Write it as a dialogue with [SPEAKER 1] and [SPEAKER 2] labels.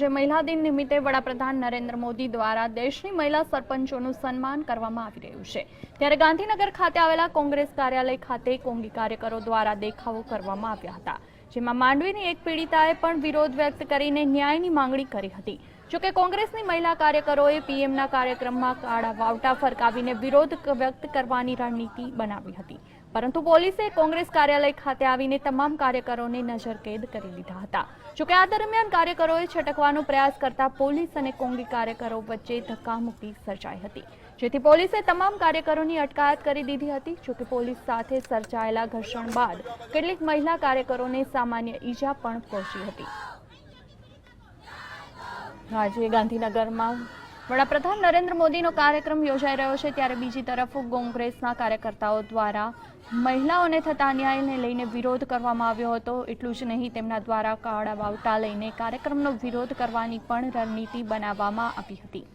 [SPEAKER 1] જે મહિલા દિન નિમિત્તે વડાપ્રધાન નરેન્દ્ર મોદી દ્વારા દેશની મહિલા સરપંચોનું સન્માન કરવામાં આવી રહ્યું છે. ત્યારે ગાંધીનગર ખાતે આવેલા કોંગ્રેસ કાર્યાલય ખાતે કોંગી કાર્યકરો દ્વારા દેખાવો કરવામાં આવ્યા હતા, જેમાં માંડવીની એક પીડિતાએ પણ વિરોધ વ્યક્ત કરીને ન્યાયની માંગણી કરી હતી. જોકે કોંગ્રેસની મહિલા કાર્યકરોએ પીએમના કાર્યક્રમમાં કાળા વાવટા ફરકાવીને વિરોધ વ્યક્ત કરવાની રણનીતિ બનાવી હતી. પરંતુ પોલીસે કોંગ્રેસ કાર્યાલય ખાતે આવીને તમામ કાર્યકરોને નજરકેદ કરી લીધા હતા. જોકે આ દરમિયાન કાર્યકરોએ છટકવાનો પ્રયાસ કરતા પોલીસ અને કોંગી કાર્યકરો વચ્ચે ધક્કામુક્કી સર્જાઈ હતી. જેથી પોલીસે તમામ કાર્યકરોની અટકાયત કરી દીધી હતી. જોકે પોલીસ સાથે સર્જાયેલા ઘર્ષણ બાદ કેટલીક મહિલા કાર્યકરોને સામાન્ય ઈજા પણ પહોંચી હતી. આજે ગાંધીનગરમાં વડાપ્રધાન નરેન્દ્ર મોદીનો કાર્યક્રમ યોજાઈ રહ્યો છે, ત્યારે બીજી તરફ કોંગ્રેસના કાર્યકર્તાઓ દ્વારા મહિલાઓને થતા અન્યાયને લઈને વિરોધ કરવામાં આવ્યો હતો. એટલું જ નહીં, તેમના દ્વારા કાળા બાવટા લઈને કાર્યક્રમનો વિરોધ કરવાની પણ રણનીતિ બનાવવામાં આવી હતી.